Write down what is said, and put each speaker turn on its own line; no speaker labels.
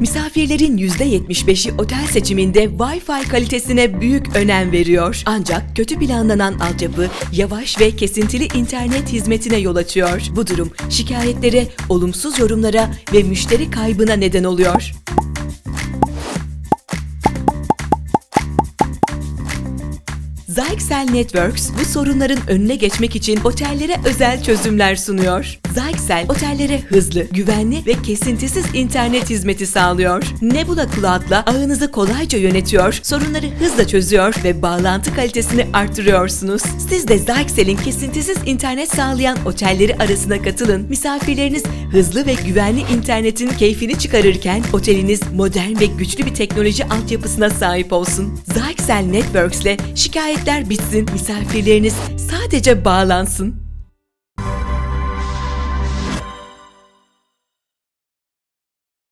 Misafirlerin %75'i otel seçiminde Wi-Fi kalitesine büyük önem veriyor. Ancak kötü planlanan altyapı yavaş ve kesintili internet hizmetine yol açıyor. Bu durum şikayetlere, olumsuz yorumlara ve müşteri kaybına neden oluyor. Zyxel Networks bu sorunların önüne geçmek için otellere özel çözümler sunuyor. Zyxel otellere hızlı, güvenli ve kesintisiz internet hizmeti sağlıyor. Nebula Cloud'la ağınızı kolayca yönetiyor, sorunları hızla çözüyor ve bağlantı kalitesini arttırıyorsunuz. Siz de Zyxel'in kesintisiz internet sağlayan otelleri arasına katılın. Misafirleriniz hızlı ve güvenli internetin keyfini çıkarırken oteliniz modern ve güçlü bir teknoloji altyapısına sahip olsun. Zyxel Networks ile şikayetler bitsin, misafirleriniz sadece bağlansın.